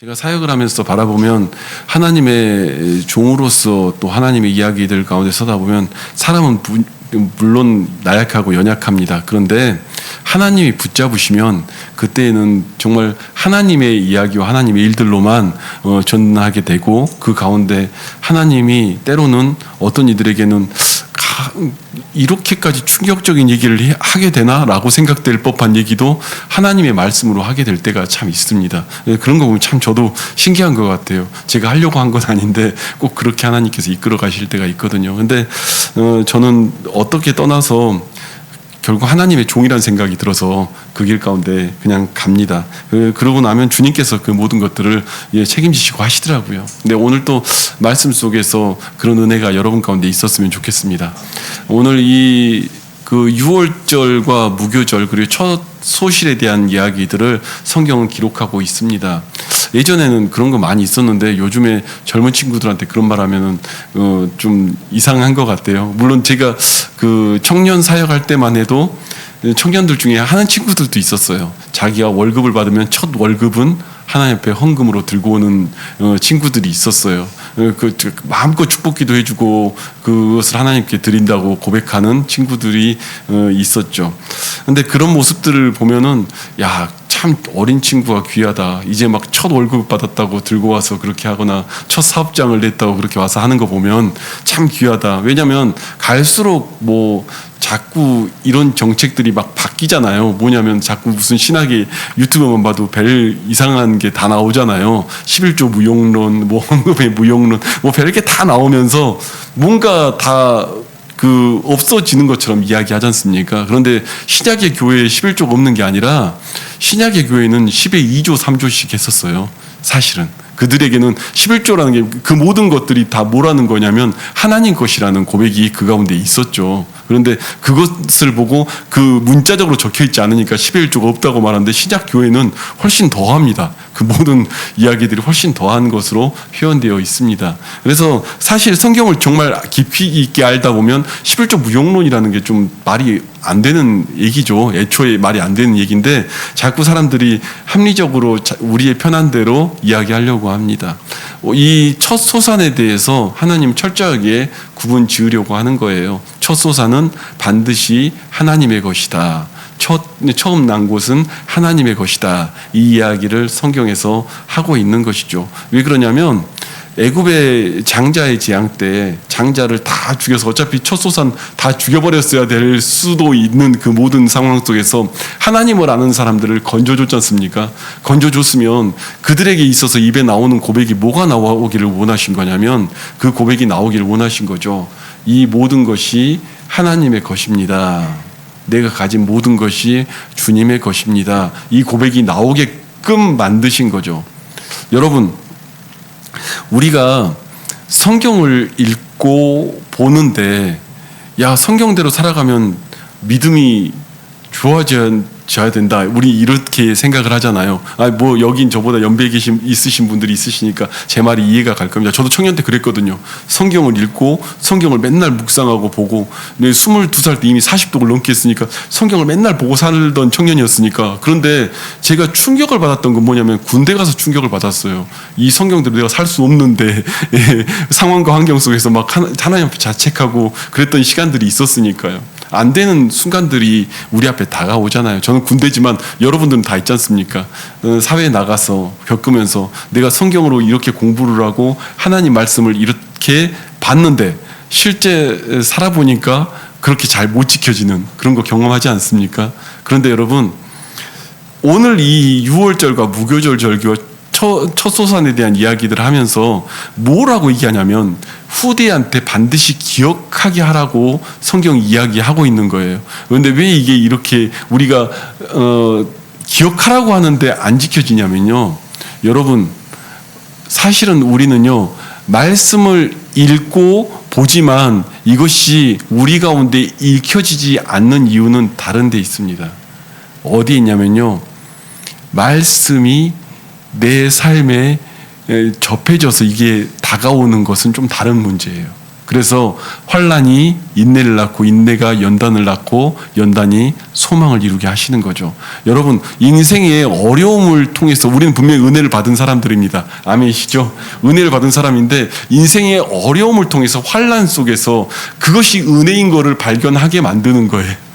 제가 사역을 하면서 바라보면 하나님의 종으로서 또 하나님의 이야기들 가운데 서다 보면 사람은 부- 물론 나약하고 연약합니다. 그런데 하나님이 붙잡으시면 그때는 정말 하나님의 이야기와 하나님의 일들로만 어, 전하게 되고 그 가운데 하나님이 때로는 어떤 이들에게는 가- 이렇게까지 충격적인 얘기를 해- 하게 되나라고 생각될 법한 얘기도 하나님의 말씀으로 하게 될 때가 참 있습니다. 예, 그런 거 보면 참 저도 신기한 것 같아요. 제가 하려고 한 건 아닌데 꼭 그렇게 하나님께서 이끌어 가실 때가 있거든요. 근데 어, 저는 어떻게 떠나서 결국 하나님의 종이라는 생각이 들어서 그 길 가운데 그냥 갑니다. 그, 그러고 나면 주님께서 그 모든 것들을 예, 책임지시고 하시더라고요. 근데 오늘 또 말씀 속에서 그런 은혜가 여러분 가운데 있었으면 좋겠습니다. 오늘 이 그 유월절과 무교절 그리고 첫 소실에 대한 이야기들을 성경은 기록하고 있습니다. 예전에는 그런 거 많이 있었는데 요즘에 젊은 친구들한테 그런 말 하면은 어, 좀 이상한 것 같아요. 물론 제가 그 청년 사역할 때만 해도 청년들 중에 하는 친구들도 있었어요. 자기가 월급을 받으면 첫 월급은 하나님 앞에 헌금으로 들고 오는 어, 친구들이 있었어요. 어, 그 저, 마음껏 축복기도 해주고 그것을 하나님께 드린다고 고백하는 친구들이 어, 있었죠. 근데 그런 모습들을 보면은 야. 참 어린 친구가 귀하다. 이제 막 첫 월급 받았다고 들고 와서 그렇게 하거나 첫 사업장을 냈다고 그렇게 와서 하는 거 보면 참 귀하다. 왜냐하면 갈수록 뭐 자꾸 이런 정책들이 막 바뀌잖아요. 뭐냐면 자꾸 무슨 신학의 유튜브만 봐도 별 이상한 게 다 나오잖아요. 11조 무용론, 뭐 헌금의 무용론, 뭐 별게 다 나오면서 뭔가 다 그 없어지는 것처럼 이야기하지 않습니까? 그런데 신약의 교회에 11조가 없는 게 아니라 신약의 교회는 10에 2조, 3조씩 했었어요. 사실은. 그들에게는 11조라는 게 그 모든 것들이 다 뭐라는 거냐면 하나님 것이라는 고백이 그 가운데 있었죠. 그런데 그것을 보고 그 문자적으로 적혀 있지 않으니까 11조가 없다고 말하는데 신약 교회는 훨씬 더합니다. 그 모든 이야기들이 훨씬 더한 것으로 표현되어 있습니다. 그래서 사실 성경을 정말 깊이 있게 알다 보면 11조 무용론이라는 게 좀 말이 안 되는 얘기죠. 애초에 말이 안 되는 얘기인데 자꾸 사람들이 합리적으로 자- 우리의 편한 대로 이야기하려고 합니다. 어, 이첫 소산에 대해서 하나님 철저하게 구분 지으려고 하는 거예요. 첫 소산은 반드시 하나님의 것이다. 첫, 처음 난 곳은 하나님의 것이다. 이 이야기를 성경에서 하고 있는 것이죠. 왜 그러냐면 애굽의 장자의 재앙 때 장자를 다 죽여서 어차피 첫 소산 다 죽여버렸어야 될 수도 있는 그 모든 상황 속에서 하나님을 아는 사람들을 건져줬지 않습니까? 건져줬으면 그들에게 있어서 입에 나오는 고백이 뭐가 나오기를 원하신 거냐면 그 고백이 나오기를 원하신 거죠. 이 모든 것이 하나님의 것입니다. 내가 가진 모든 것이 주님의 것입니다. 이 고백이 나오게끔 만드신 거죠. 여러분, 우리가 성경을 읽고 보는데 야 성경대로 살아가면 믿음이 좋아 져야 된다. 우리 이렇게 생각을 하잖아요. 아 뭐 여긴 저보다 연배 계신 있으신 분들이 있으시니까 제 말이 이해가 갈 겁니다. 저도 청년 때 그랬거든요. 성경을 읽고 성경을 맨날 묵상하고 보고 네, 22살 때 이미 40독을 넘게 했으니까 성경을 맨날 보고 살던 청년이었으니까 그런데 제가 충격을 받았던 건 뭐냐면 군대 가서 충격을 받았어요. 이 성경대로 내가 살 수 없는데 예, 상황과 환경 속에서 막 하나- 하나님 앞에 자책하고 그랬던 시간들이 있었으니까요. 안 되는 순간들이 우리 앞에 다가오잖아요. 저는 군대지만 여러분들은 다 있지 않습니까? 어, 사회에 나가서 겪으면서 내가 성경으로 이렇게 공부를 하고 하나님 말씀을 이렇게 봤는데 실제 살아보니까 그렇게 잘 못 지켜지는 그런 거 경험하지 않습니까? 그런데 여러분 오늘 이 6월절과 무교절 절기와 첫, 첫 소산에 대한 이야기들을 하면서 뭐라고 얘기하냐면 후대한테 반드시 기억하게 하라고 성경 이야기하고 있는 거예요. 그런데 왜 이게 이렇게 우리가 어, 기억하라고 하는데 안 지켜지냐면요. 여러분 사실은 우리는요 말씀을 읽고 보지만 이것이 우리 가운데 읽혀지지 않는 이유는 다른 데 있습니다. 어디 있냐면요. 말씀이 내 삶에 에, 접해져서 이게 다가오는 것은 좀 다른 문제예요. 그래서 환란이 인내를 낳고 인내가 연단을 낳고 연단이 소망을 이루게 하시는 거죠. 여러분 인생의 어려움을 통해서 우리는 분명히 은혜를 받은 사람들입니다. 아멘이시죠? 은혜를 받은 사람인데 인생의 어려움을 통해서 환란 속에서 그것이 은혜인 거를 발견하게 만드는 거예요.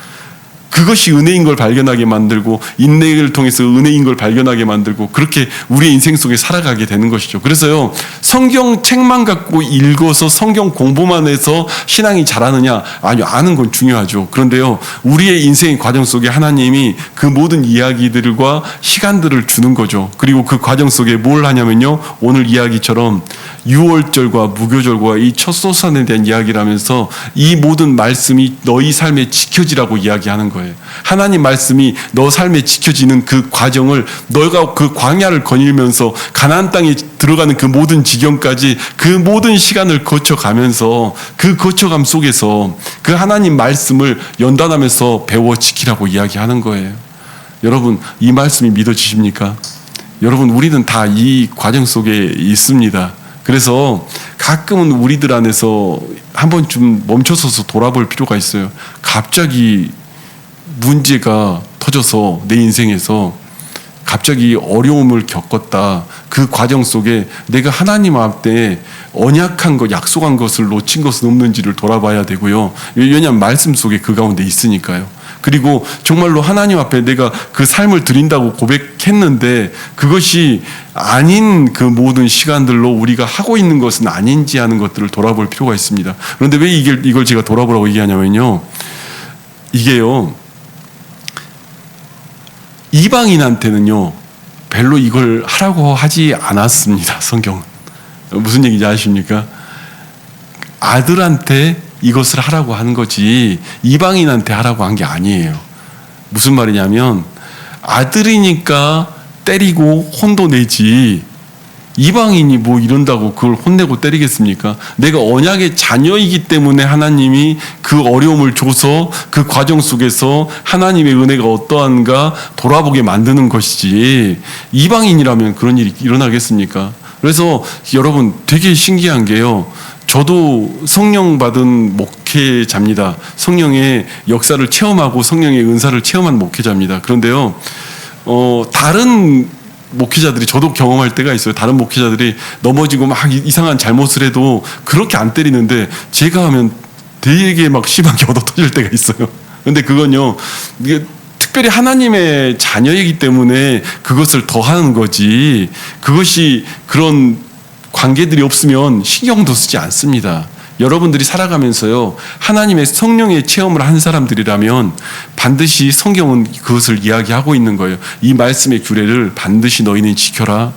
그것이 은혜인 걸 발견하게 만들고 인내를 통해서 은혜인 걸 발견하게 만들고 그렇게 우리의 인생 속에 살아가게 되는 것이죠. 그래서요 성경 책만 갖고 읽어서 성경 공부만 해서 신앙이 자라느냐 아니요 아는 건 중요하죠. 그런데요 우리의 인생의 과정 속에 하나님이 그 모든 이야기들과 시간들을 주는 거죠. 그리고 그 과정 속에 뭘 하냐면요 오늘 이야기처럼 유월절과 무교절과 이 첫 소산에 대한 이야기를 하면서 이 모든 말씀이 너희 삶에 지켜지라고 이야기하는 거예요. 하나님 말씀이 너 삶에 지켜지는 그 과정을 너가 그 광야를 거닐면서 가나안 땅에 들어가는 그 모든 지경까지 그 모든 시간을 거쳐가면서 그 거쳐감 속에서 그 하나님 말씀을 연단하면서 배워 지키라고 이야기하는 거예요. 여러분 이 말씀이 믿어지십니까? 여러분 우리는 다 이 과정 속에 있습니다. 그래서 가끔은 우리들 안에서 한 번쯤 멈춰서서 돌아볼 필요가 있어요. 갑자기 문제가 터져서 내 인생에서 갑자기 어려움을 겪었다. 그 과정 속에 내가 하나님 앞에 언약한 것, 약속한 것을 놓친 것은 없는지를 돌아봐야 되고요. 왜냐하면 말씀 속에 그 가운데 있으니까요. 그리고 정말로 하나님 앞에 내가 그 삶을 드린다고 고백했는데 그것이 아닌 그 모든 시간들로 우리가 하고 있는 것은 아닌지 하는 것들을 돌아볼 필요가 있습니다. 그런데 왜 이걸, 이걸 제가 돌아보라고 얘기하냐면요. 이게요. 이방인한테는요. 별로 이걸 하라고 하지 않았습니다. 성경은. 무슨 얘기인지 아십니까? 아들한테 이것을 하라고 하는 거지 이방인한테 하라고 한 게 아니에요. 무슨 말이냐면 아들이니까 때리고 혼도 내지 이방인이 뭐 이런다고 그걸 혼내고 때리겠습니까? 내가 언약의 자녀이기 때문에 하나님이 그 어려움을 줘서 그 과정 속에서 하나님의 은혜가 어떠한가 돌아보게 만드는 것이지 이방인이라면 그런 일이 일어나겠습니까? 그래서 여러분 되게 신기한 게요. 저도 성령 받은 목회자입니다. 성령의 역사를 체험하고 성령의 은사를 체험한 목회자입니다. 그런데요, 어, 다른 목회자들이 저도 경험할 때가 있어요. 다른 목회자들이 넘어지고 막 이상한 잘못을 해도 그렇게 안 때리는데 제가 하면 되게 막 심하게 얻어 터질 때가 있어요. 근데 그건요, 이게 특별히 하나님의 자녀이기 때문에 그것을 더 하는 거지. 그것이 그런 관계들이 없으면 신경도 쓰지 않습니다. 여러분들이 살아가면서요, 하나님의 성령의 체험을 한 사람들이라면 반드시 성경은 그것을 이야기하고 있는 거예요. 이 말씀의 규례를 반드시 너희는 지켜라.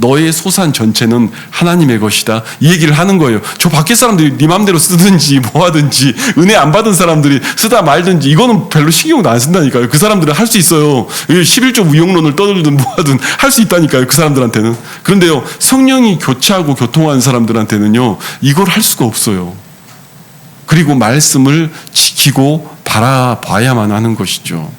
너의 소산 전체는 하나님의 것이다. 이 얘기를 하는 거예요. 저 밖에 사람들이 네 마음대로 쓰든지 뭐 하든지 은혜 안 받은 사람들이 쓰다 말든지 이거는 별로 신경도 안 쓴다니까요. 그 사람들은 할 수 있어요. 11조 무용론을 떠들든 뭐 하든 할 수 있다니까요. 그 사람들한테는. 그런데요. 성령이 교체하고 교통한 사람들한테는요. 이걸 할 수가 없어요. 그리고 말씀을 지키고 바라봐야만 하는 것이죠.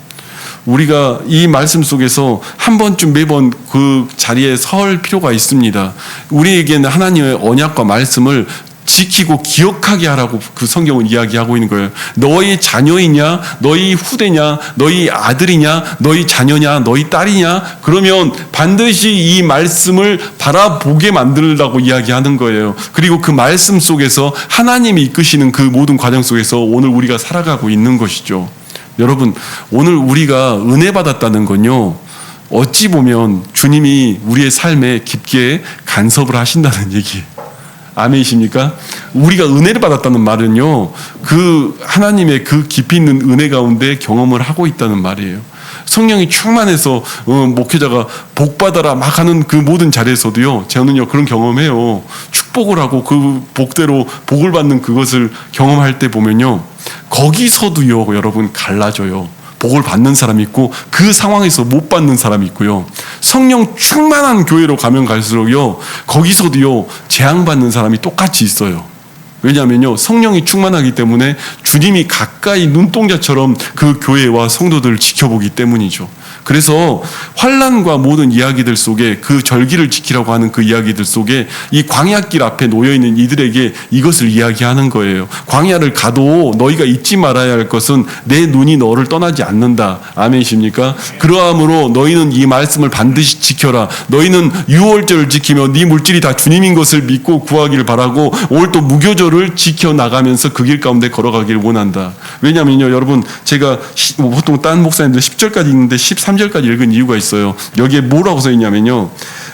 우리가 이 말씀 속에서 한 번쯤 매번 그 자리에 설 필요가 있습니다. 우리에게는 하나님의 언약과 말씀을 지키고 기억하게 하라고 그 성경은 이야기하고 있는 거예요. 너희 자녀이냐, 너희 후대냐, 너희 아들이냐, 너희 자녀냐, 너희 딸이냐, 그러면 반드시 이 말씀을 바라보게 만들라고 이야기하는 거예요. 그리고 그 말씀 속에서 하나님이 이끄시는 그 모든 과정 속에서 오늘 우리가 살아가고 있는 것이죠. 여러분, 오늘 우리가 은혜 받았다는 건요, 어찌 보면 주님이 우리의 삶에 깊게 간섭을 하신다는 얘기예요. 아멘이십니까? 우리가 은혜를 받았다는 말은요, 그 하나님의 그 깊이 있는 은혜 가운데 경험을 하고 있다는 말이에요. 성령이 충만해서 어, 목회자가 복 받아라 막 하는 그 모든 자리에서도요, 저는요 그런 경험해요. 축복을 하고 그 복대로 복을 받는 그것을 경험할 때 보면요, 거기서도요, 여러분 갈라져요. 복을 받는 사람이 있고 그 상황에서 못 받는 사람이 있고요. 성령 충만한 교회로 가면 갈수록요. 거기서도요. 재앙받는 사람이 똑같이 있어요. 왜냐하면요. 성령이 충만하기 때문에 주님이 가까이 눈동자처럼 그 교회와 성도들을 지켜보기 때문이죠. 그래서 환란과 모든 이야기들 속에 그 절기를 지키라고 하는 그 이야기들 속에 이 광야길 앞에 놓여 있는 이들에게 이것을 이야기하는 거예요. 광야를 가도 너희가 잊지 말아야 할 것은 내 눈이 너를 떠나지 않는다. 아멘이십니까? 그러함으로 너희는 이 말씀을 반드시 지켜라. 너희는 유월절을 지키며 네 물질이 다 주님인 것을 믿고 구하기를 바라고 올 또 무교절을 지켜 나가면서 그 길 가운데 걸어가기를 원한다. 왜냐면요, 여러분 제가 시- 뭐 보통 딴 목사님들 10절까지 읽는데 13 절까지 읽은 이유가 있어요. 여기에 뭐라고 써 있냐면요.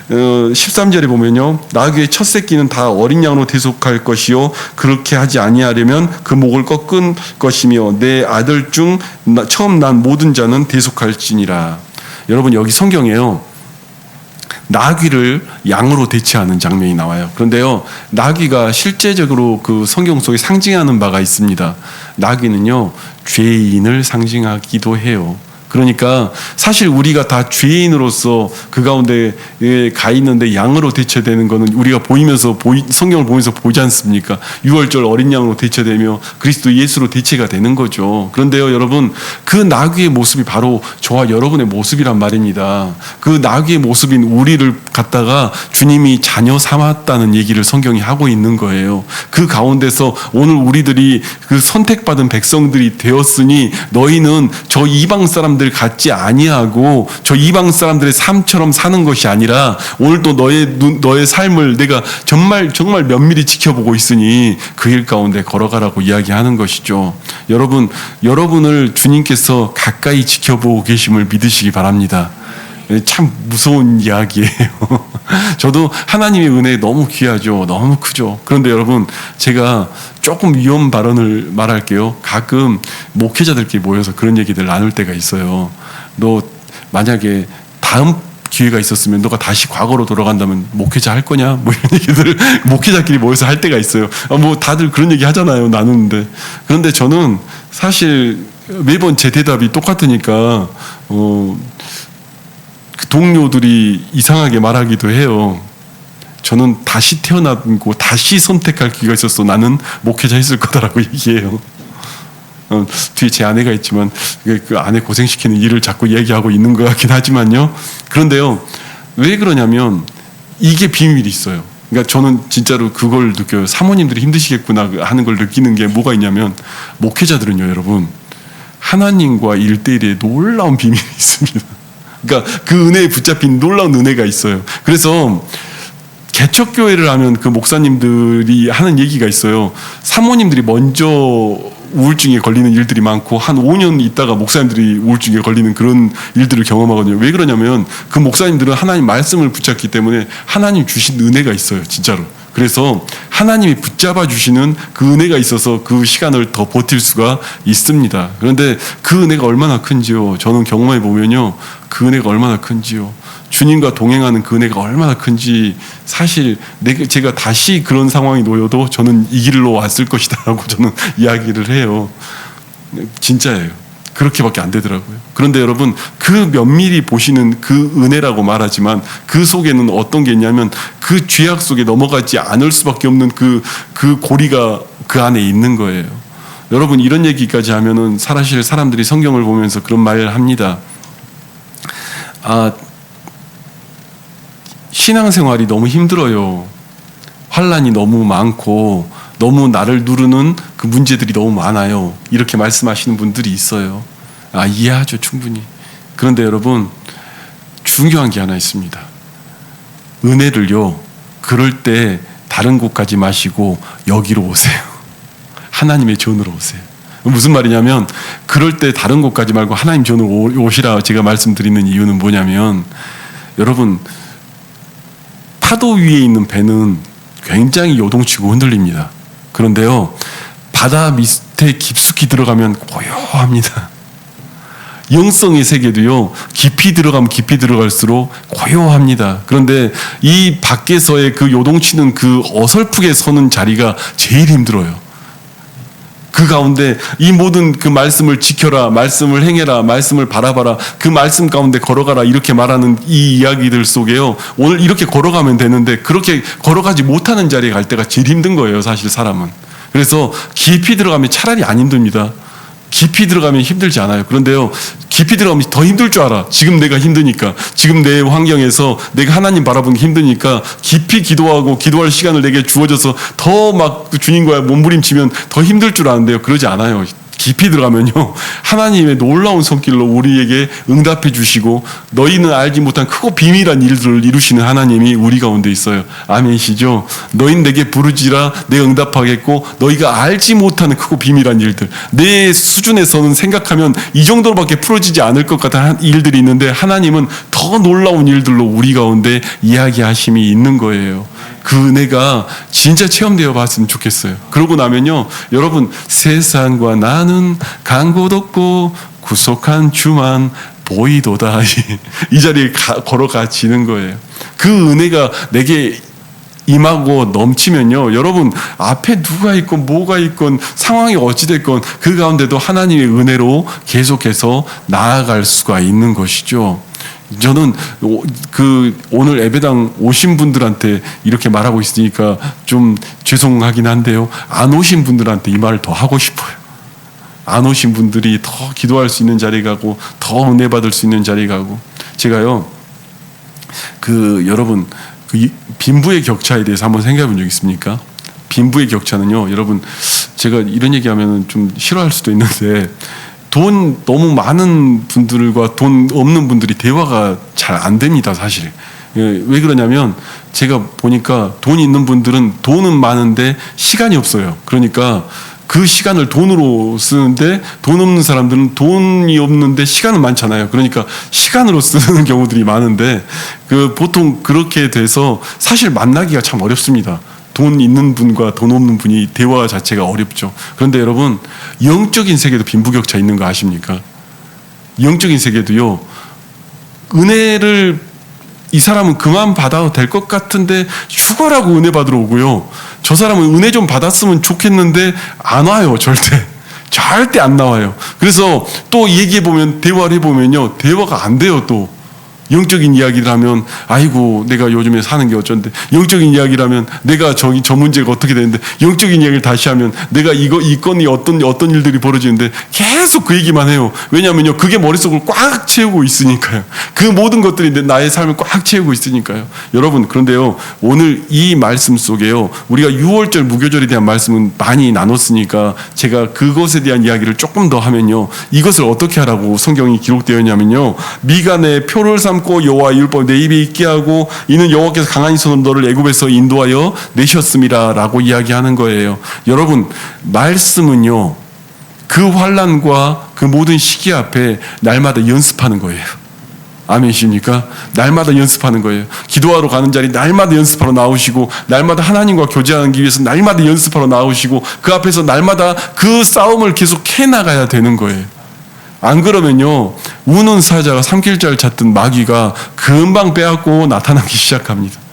어, 13절에 보면요. 나귀의 첫 새끼는 다 어린 양으로 대속할 것이요. 그렇게 하지 아니하려면 그 목을 꺾은 것이며 내 아들 중 나- 처음 난 모든 자는 대속할지니라. 여러분 여기 성경에요. 나귀를 양으로 대체하는 장면이 나와요. 그런데요, 나귀가 실제적으로 그 성경 속에 상징하는 바가 있습니다. 나귀는요, 죄인을 상징하기도 해요. 그러니까 사실 우리가 다 죄인으로서 그 가운데 예, 가 있는데 양으로 대체되는 거는 우리가 보이면서 보이, 성경을 보면서 보지 않습니까? 6월절 어린 양으로 대체되며 그리스도 예수로 대체가 되는 거죠. 그런데요, 여러분 그 나귀의 모습이 바로 저와 여러분의 모습이란 말입니다. 그 나귀의 모습인 우리를 갖다가 주님이 자녀 삼았다는 얘기를 성경이 하고 있는 거예요. 그 가운데서 오늘 우리들이 그 선택받은 백성들이 되었으니 너희는 저 이방 사람 들 같지 아니하고 저 이방 사람들의 삶처럼 사는 것이 아니라 오늘 또 너의 눈, 너의 삶을 내가 정말 정말 면밀히 지켜보고 있으니 그 일 가운데 걸어가라고 이야기하는 것이죠. 여러분 여러분을 주님께서 가까이 지켜보고 계심을 믿으시기 바랍니다. 예, 참 무서운 이야기예요. 저도 하나님의 은혜 너무 귀하죠. 너무 크죠. 그런데 여러분, 제가 조금 위험 발언을 말할게요. 가끔 목회자들끼리 모여서 그런 얘기들 나눌 때가 있어요. 너 만약에 다음 기회가 있었으면 너가 다시 과거로 돌아간다면 목회자 할 거냐? 뭐 이런 얘기들을 목회자끼리 모여서 할 때가 있어요. 아, 뭐 다들 그런 얘기 하잖아요. 나누는데. 그런데 저는 사실 매번 제 대답이 똑같으니까, 어, 그 동료들이 이상하게 말하기도 해요. 저는 다시 태어나고 다시 선택할 기회가 있었어. 나는 목회자 했을 거다라고 얘기해요. 어, 뒤에 제 아내가 있지만 그, 그 아내 고생시키는 일을 자꾸 얘기하고 있는 것 같긴 하지만요. 그런데요. 왜 그러냐면 이게 비밀이 있어요. 그러니까 저는 진짜로 그걸 느껴요. 사모님들이 힘드시겠구나 하는 걸 느끼는 게 뭐가 있냐면 목회자들은요, 여러분. 하나님과 일대일의 놀라운 비밀이 있습니다. 그러니까 그 은혜에 붙잡힌 놀라운 은혜가 있어요. 그래서 개척교회를 하면 그 목사님들이 하는 얘기가 있어요. 사모님들이 먼저 우울증에 걸리는 일들이 많고 한 5년 있다가 목사님들이 우울증에 걸리는 그런 일들을 경험하거든요. 왜 그러냐면 그 목사님들은 하나님 말씀을 붙잡기 때문에 하나님 주신 은혜가 있어요. 진짜로. 그래서 하나님이 붙잡아 주시는 그 은혜가 있어서 그 시간을 더 버틸 수가 있습니다. 그런데 그 은혜가 얼마나 큰지요. 저는 경험해 보면요. 그 은혜가 얼마나 큰지요. 주님과 동행하는 그 은혜가 얼마나 큰지 사실 제가 다시 그런 상황이 놓여도 저는 이 길로 왔을 것이다라고 저는 이야기를 해요. 진짜예요. 그렇게밖에 안 되더라고요. 그런데 여러분 그 면밀히 보시는 그 은혜라고 말하지만 그 속에는 어떤 게 있냐면 그 죄악 속에 넘어가지 않을 수밖에 없는 그그 고리가 그 안에 있는 거예요. 여러분 이런 얘기까지 하면은 사실 사람들이 성경을 보면서 그런 말을 합니다. 아 신앙생활이 너무 힘들어요. 환란이 너무 많고 너무 나를 누르는 그 문제들이 너무 많아요. 이렇게 말씀하시는 분들이 있어요. 아, 이해하죠, 충분히. 그런데 여러분, 중요한 게 하나 있습니다. 은혜를요, 그럴 때 다른 곳 가지 마시고 여기로 오세요. 하나님의 존으로 오세요. 무슨 말이냐면, 그럴 때 다른 곳 가지 말고 하나님 존으로 오- 오시라 제가 말씀드리는 이유는 뭐냐면, 여러분, 파도 위에 있는 배는 굉장히 요동치고 흔들립니다. 그런데요, 바다 밑에 깊숙이 들어가면 고요합니다. 영성의 세계도요, 깊이 들어가면 깊이 들어갈수록 고요합니다. 그런데 이 밖에서의 그 요동치는 그 어설프게 서는 자리가 제일 힘들어요. 그 가운데 이 모든 그 말씀을 지켜라, 말씀을 행해라, 말씀을 바라봐라, 그 말씀 가운데 걸어가라 이렇게 말하는 이 이야기들 속에요. 오늘 이렇게 걸어가면 되는데 그렇게 걸어가지 못하는 자리에 갈 때가 제일 힘든 거예요, 사실 사람은. 그래서 깊이 들어가면 차라리 안 힘듭니다. 깊이 들어가면 힘들지 않아요. 그런데요, 깊이 들어가면 더 힘들 줄 알아. 지금 내가 힘드니까. 지금 내 환경에서 내가 하나님 바라보기 힘드니까 깊이 기도하고 기도할 시간을 내게 주어져서 더 막 주님과 몸부림치면 더 힘들 줄 아는데요. 그러지 않아요. 깊이 들어가면요. 하나님의 놀라운 손길로 우리에게 응답해 주시고 너희는 알지 못한 크고 비밀한 일들을 이루시는 하나님이 우리 가운데 있어요. 아멘이시죠? 너희는 내게 부르지라 내가 응답하겠고 너희가 알지 못하는 크고 비밀한 일들 내 수준에서는 생각하면 이 정도로밖에 풀어지지 않을 것 같은 일들이 있는데 하나님은 더 놀라운 일들로 우리 가운데 이야기하심이 있는 거예요 그 은혜가 진짜 체험되어 봤으면 좋겠어요. 그러고 나면요, 여러분, 세상과 나는 간곳 없고 구속한 주만 보이도다. 이 자리에 가, 걸어가지는 거예요. 그 은혜가 내게 임하고 넘치면요. 여러분, 앞에 누가 있건 뭐가 있건 상황이 어찌됐건 그 가운데도 하나님의 은혜로 계속해서 나아갈 수가 있는 것이죠. 저는 그 오늘 예배당 오신 분들한테 이렇게 말하고 있으니까 좀 죄송하긴 한데요. 안 오신 분들한테 이 말을 더 하고 싶어요. 안 오신 분들이 더 기도할 수 있는 자리 가고 더 은혜 받을 수 있는 자리 가고 제가요. 그 여러분 그 빈부의 격차에 대해서 한번 생각해 본 적 있습니까? 빈부의 격차는요. 여러분 제가 이런 얘기하면 좀 싫어할 수도 있는데 돈 너무 많은 분들과 돈 없는 분들이 대화가 잘 안 됩니다, 사실. 예, 왜 그러냐면 제가 보니까 돈 있는 분들은 돈은 많은데 시간이 없어요. 그러니까 그 시간을 돈으로 쓰는데 돈 없는 사람들은 돈이 없는데 시간은 많잖아요. 그러니까 시간으로 쓰는 경우들이 많은데 그 보통 그렇게 돼서 사실 만나기가 참 어렵습니다. 돈 있는 분과 돈 없는 분이 대화 자체가 어렵죠. 그런데 여러분 영적인 세계도 빈부격차 있는 거 아십니까? 영적인 세계도요. 은혜를 이 사람은 그만 받아도 될 것 같은데 휴가라고 은혜 받으러 오고요. 저 사람은 은혜 좀 받았으면 좋겠는데 안 와요, 절대. 절대 안 나와요. 그래서 또 얘기해 보면 대화를 해 보면요. 대화가 안 돼요, 또. 영적인 이야기를 하면 아이고 내가 요즘에 사는 게 어쩐데 영적인 이야기를 하면 내가 저기 저 문제가 어떻게 되는데 영적인 이야기를 다시 하면 내가 이거 이 건이 어떤 어떤 일들이 벌어지는데 계속 그 얘기만 해요. 왜냐면요 그게 머릿속을 꽉 채우고 있으니까요. 그 모든 것들이 나의 삶을 꽉 채우고 있으니까요. 여러분 그런데요 오늘 이 말씀 속에요 우리가 6월절 무교절에 대한 말씀은 많이 나눴으니까 제가 그것에 대한 이야기를 조금 더 하면요 이것을 어떻게 하라고 성경이 기록되어 있냐면요 미간에 표를 삼 삼고 여호와 율법 내 입에 있게 하고 이는 여호와께서 강한 손으로 너를 애굽에서 인도하여 내셨음이라라고 이야기하는 거예요. 여러분 말씀은요 그 환란과 그 모든 시기 앞에 날마다 연습하는 거예요. 아멘이십니까? 날마다 연습하는 거예요. 기도하러 가는 자리 날마다 연습하러 나오시고, 날마다 하나님과 교제하기 위해서 날마다 연습하러 나오시고, 그 앞에서 날마다 그 싸움을 계속 해나가야 되는 거예요. 안 그러면요, 우는 사자가 삼킬자를 찾던 마귀가 금방 빼앗고 나타나기 시작합니다.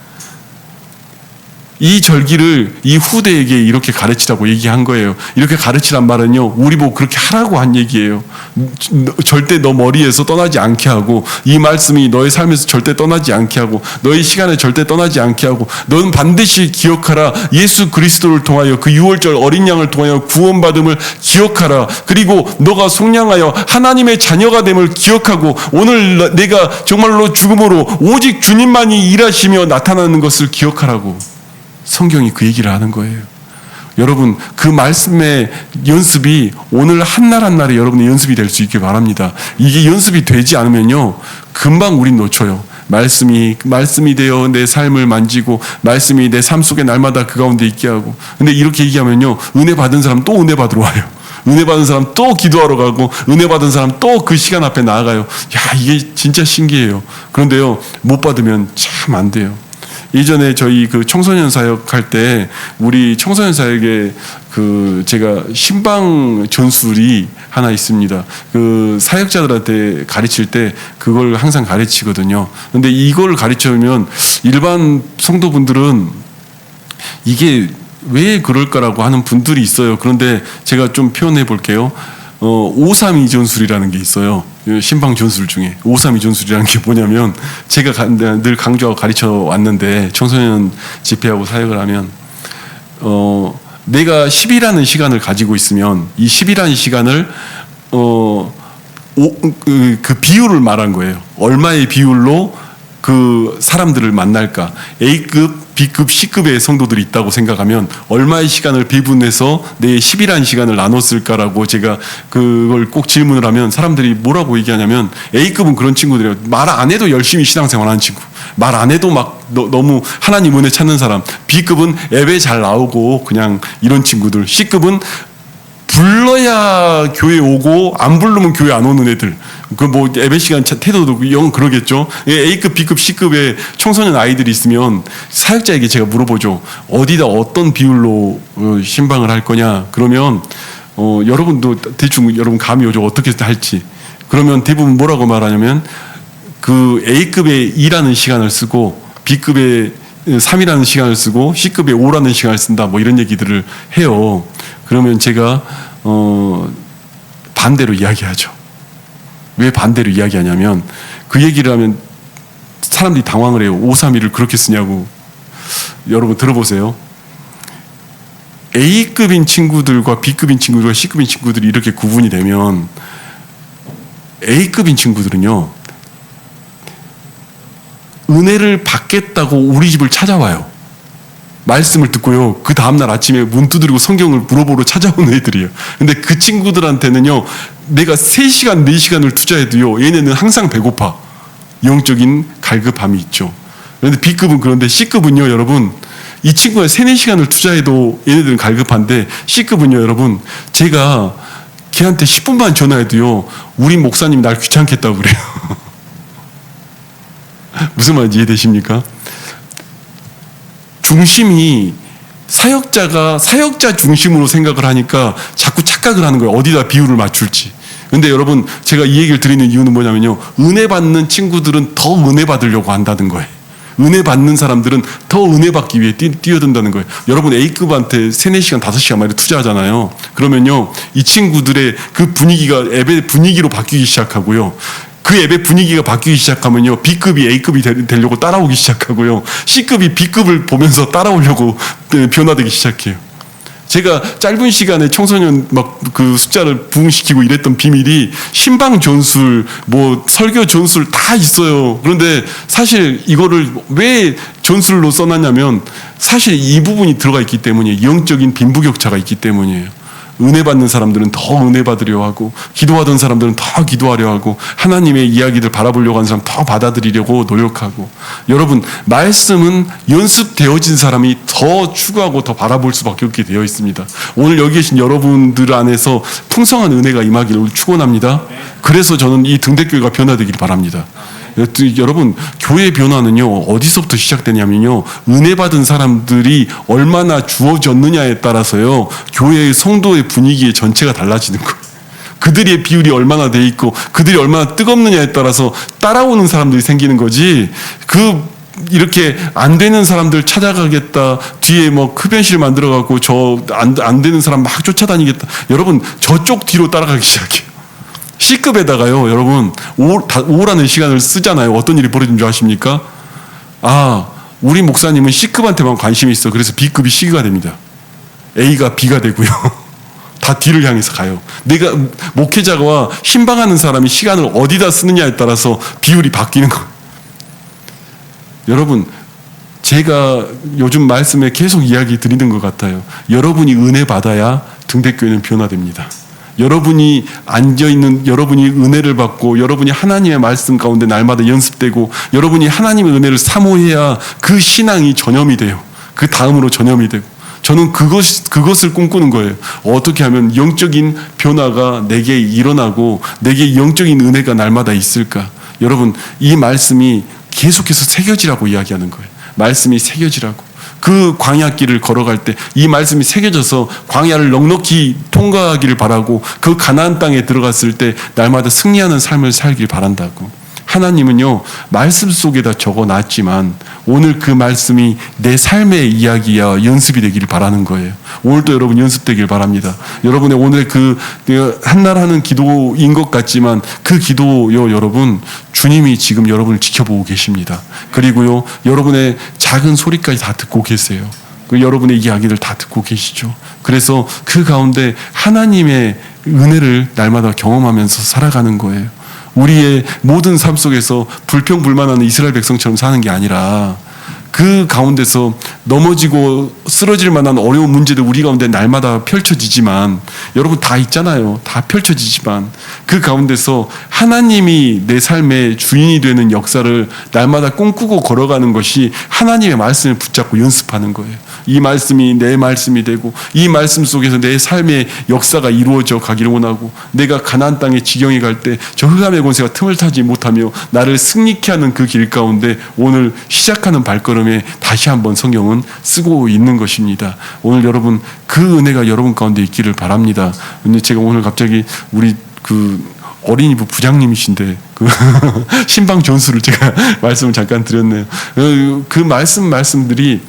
이 절기를 이 후대에게 이렇게 가르치라고 얘기한 거예요. 이렇게 가르치란 말은요, 우리 보고 그렇게 하라고 한 얘기예요. 절대 너 머리에서 떠나지 않게 하고, 이 말씀이 너의 삶에서 절대 떠나지 않게 하고, 너의 시간에 절대 떠나지 않게 하고, 너는 반드시 기억하라. 예수 그리스도를 통하여 그 6월절 어린 양을 통하여 구원받음을 기억하라. 그리고 너가 속량하여 하나님의 자녀가 됨을 기억하고, 오늘 내가 정말로 죽음으로 오직 주님만이 일하시며 나타나는 것을 기억하라고. 성경이 그 얘기를 하는 거예요. 여러분 그 말씀의 연습이 오늘 한 날 한 날에 여러분의 연습이 될 수 있게 바랍니다. 이게 연습이 되지 않으면요 금방 우린 놓쳐요. 말씀이 말씀이 되어 내 삶을 만지고 말씀이 내 삶 속에 날마다 그 가운데 있게 하고 근데 이렇게 얘기하면요 은혜 받은 사람 또 은혜 받으러 와요. 은혜 받은 사람 또 기도하러 가고 은혜 받은 사람 또 그 시간 앞에 나아가요. 야 이게 진짜 신기해요. 그런데요 못 받으면 참 안 돼요. 이전에 저희 그 청소년 사역 할 때 우리 청소년 사역에 그 제가 신방 전술이 하나 있습니다. 그 사역자들한테 가르칠 때 그걸 항상 가르치거든요. 근데 이걸 가르치면 일반 성도분들은 이게 왜 그럴까라고 하는 분들이 있어요. 그런데 제가 좀 표현해 볼게요. 어, 532 전술이라는 게 있어요. 신방 전술 중에 532 전술이라는 게 뭐냐면 제가 늘 강조하고 가르쳐 왔는데 청소년 집회하고 사역을 하면 어, 내가 10이라는 시간을 가지고 있으면 이 10이라는 시간을 어, 오, 그, 그 비율을 말한 거예요. 얼마의 비율로 그 사람들을 만날까? A급, B급, C급의 성도들이 있다고 생각하면 얼마의 시간을 배분해서 내 10이라는 시간을 나눴을까라고 제가 그걸 꼭 질문을 하면 사람들이 뭐라고 얘기하냐면 A급은 그런 친구들이에요. 말 안 해도 열심히 신앙생활 하는 친구. 말 안 해도 막 너, 너무 하나님 은혜 찾는 사람. B급은 앱에 잘 나오고 그냥 이런 친구들. C급은 불러야 교회 오고 안 부르면 교회 안 오는 애들. 그뭐 예배 시간 차- 태도도 영 그러겠죠. 예, A급, B급, C급의 청소년 아이들이 있으면 사역자에게 제가 물어보죠. 어디다 어떤 비율로 어, 신방을 할 거냐. 그러면 어, 여러분도 대충 여러분 감이 오죠. 어떻게 할지. 그러면 대부분 뭐라고 말하냐면 그 A급의 2라는 시간을 쓰고 B급의 3이라는 시간을 쓰고 C급의 5라는 시간을 쓴다. 뭐 이런 얘기들을 해요. 그러면 제가 어 반대로 이야기하죠. 왜 반대로 이야기하냐면 그 얘기를 하면 사람들이 당황을 해요. 531을 그렇게 쓰냐고. 여러분 들어보세요. A급인 친구들과 B급인 친구들과 C급인 친구들이 이렇게 구분이 되면 A급인 친구들은요. 은혜를 받겠다고 우리 집을 찾아와요. 말씀을 듣고요. 그 다음날 아침에 문 두드리고 성경을 물어보러 찾아오는 애들이에요. 근데 그 친구들한테는요. 내가 3시간, 4시간을 투자해도요. 얘네는 항상 배고파. 영적인 갈급함이 있죠. 그런데 B급은 그런데 C급은요, 여러분. 이 친구가 3, 4시간을 투자해도 얘네들은 갈급한데 C급은요, 여러분. 제가 걔한테 10분만 전화해도요. 우리 목사님 날 귀찮겠다고 그래요. 무슨 말인지 이해되십니까? 중심이 사역자가 사역자 중심으로 생각을 하니까 자꾸 착각을 하는 거예요. 어디다 비율을 맞출지. 근데 여러분 제가 이 얘기를 드리는 이유는 뭐냐면요. 은혜 받는 친구들은 더 은혜 받으려고 한다는 거예요. 은혜 받는 사람들은 더 은혜 받기 위해 뛰, 뛰어든다는 거예요. 여러분 A급한테 3, 4시간, 5시간 만에 투자하잖아요. 그러면요. 이 친구들의 그 분위기가 앱의 분위기로 바뀌기 시작하고요. 그 앱의 분위기가 바뀌기 시작하면요. B급이 A급이 되, 되려고 따라오기 시작하고요. C급이 B급을 보면서 따라오려고 네, 변화되기 시작해요. 제가 짧은 시간에 청소년 막 그 숫자를 부흥시키고 이랬던 비밀이 신방 전술, 뭐 설교 전술 다 있어요. 그런데 사실 이거를 왜 전술로 써놨냐면 사실 이 부분이 들어가 있기 때문에 영적인 빈부격차가 있기 때문이에요. 은혜 받는 사람들은 더 은혜 받으려 하고 기도하던 사람들은 더 기도하려 하고 하나님의 이야기들 바라보려고 하는 사람 더 받아들이려고 노력하고 여러분 말씀은 연습되어진 사람이 더 추구하고 더 바라볼 수밖에 없게 되어 있습니다. 오늘 여기 계신 여러분들 안에서 풍성한 은혜가 임하기를 축원합니다. 그래서 저는 이 등대교회가 변화되기를 바랍니다. 여러분 교회 변화는요 어디서부터 시작되냐면요 은혜 받은 사람들이 얼마나 주어졌느냐에 따라서요 교회의 성도의 분위기의 전체가 달라지는 거예요. 그들의 비율이 얼마나 돼 있고 그들이 얼마나 뜨겁느냐에 따라서 따라오는 사람들이 생기는 거지 그 이렇게 안 되는 사람들 찾아가겠다 뒤에 뭐 흡연실 만들어 갖고 저 안 안 되는 사람 막 쫓아다니겠다 여러분 저쪽 뒤로 따라가기 시작해요. C급에다가요, 여러분, 5, 5라는 시간을 쓰잖아요. 어떤 일이 벌어진 줄 아십니까? 아, 우리 목사님은 C급한테만 관심이 있어. 그래서 B급이 C가 됩니다. A가 B가 되고요. 다 뒤를 향해서 가요. 내가, 목회자와 신방하는 사람이 시간을 어디다 쓰느냐에 따라서 비율이 바뀌는 거예요. 여러분, 제가 요즘 말씀에 계속 이야기 드리는 것 같아요. 여러분이 은혜 받아야 등대교회는 변화됩니다. 여러분이 앉아 있는 여러분이 은혜를 받고 여러분이 하나님의 말씀 가운데 날마다 연습되고 여러분이 하나님의 은혜를 사모해야 그 신앙이 전염이 돼요. 그 다음으로 전염이 되고 저는 그것 그것을 꿈꾸는 거예요. 어떻게 하면 영적인 변화가 내게 일어나고 내게 영적인 은혜가 날마다 있을까? 여러분 이 말씀이 계속해서 새겨지라고 이야기하는 거예요. 말씀이 새겨지라고. 그 광야길을 걸어갈 때 이 말씀이 새겨져서 광야를 넉넉히 통과하기를 바라고 그 가나안 땅에 들어갔을 때 날마다 승리하는 삶을 살길 바란다고. 하나님은요 말씀 속에다 적어 놨지만 오늘 그 말씀이 내 삶의 이야기야 연습이 되기를 바라는 거예요. 오늘도 여러분 연습되길 바랍니다. 여러분의 오늘 그 한날 하는 기도인 것 같지만 그 기도요 여러분 주님이 지금 여러분을 지켜보고 계십니다. 그리고요 여러분의 작은 소리까지 다 듣고 계세요. 그 여러분의 이야기를 다 듣고 계시죠. 그래서 그 가운데 하나님의 은혜를 날마다 경험하면서 살아가는 거예요. 우리의 모든 삶 속에서 불평불만하는 이스라엘 백성처럼 사는 게 아니라 그 가운데서 넘어지고 쓰러질 만한 어려운 문제들 우리 가운데 날마다 펼쳐지지만 여러분 다 있잖아요. 다 펼쳐지지만 그 가운데서 하나님이 내 삶의 주인이 되는 역사를 날마다 꿈꾸고 걸어가는 것이 하나님의 말씀을 붙잡고 연습하는 거예요. 이 말씀이 내 말씀이 되고 이 말씀 속에서 내 삶의 역사가 이루어져 가기를 원하고 내가 가나안 땅의 지경에 갈 때 저 흑암의 권세가 틈을 타지 못하며 나를 승리케 하는 그 길 가운데 오늘 시작하는 발걸음에 다시 한번 성경은 쓰고 있는 것입니다. 오늘 여러분 그 은혜가 여러분 가운데 있기를 바랍니다. 근데 제가 오늘 갑자기 우리 그 어린이부 부장님이신데 그 신방 전수를 제가 말씀을 잠깐 드렸네요. 그- 그 말씀 말씀들이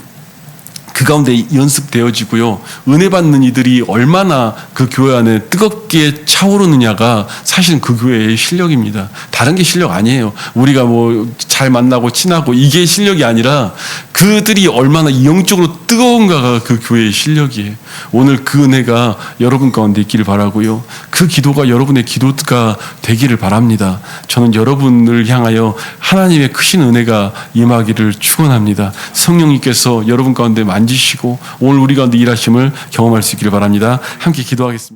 그 가운데 연습되어지고요. 은혜 받는 이들이 얼마나 그 교회 안에 뜨겁게 차오르느냐가 사실은 그 교회의 실력입니다. 다른 게 실력 아니에요. 우리가 뭐 잘 만나고 친하고 이게 실력이 아니라 그들이 얼마나 영적으로 뜨거운가가 그 교회의 실력이에요. 오늘 그 은혜가 여러분 가운데 있기를 바라고요. 그 기도가 여러분의 기도가 되기를 바랍니다. 저는 여러분을 향하여 하나님의 크신 은혜가 임하기를 축원합니다. 성령님께서 여러분 가운데 만지시고 오늘 우리 가운데 일하심을 경험할 수 있기를 바랍니다. 함께 기도하겠습니다.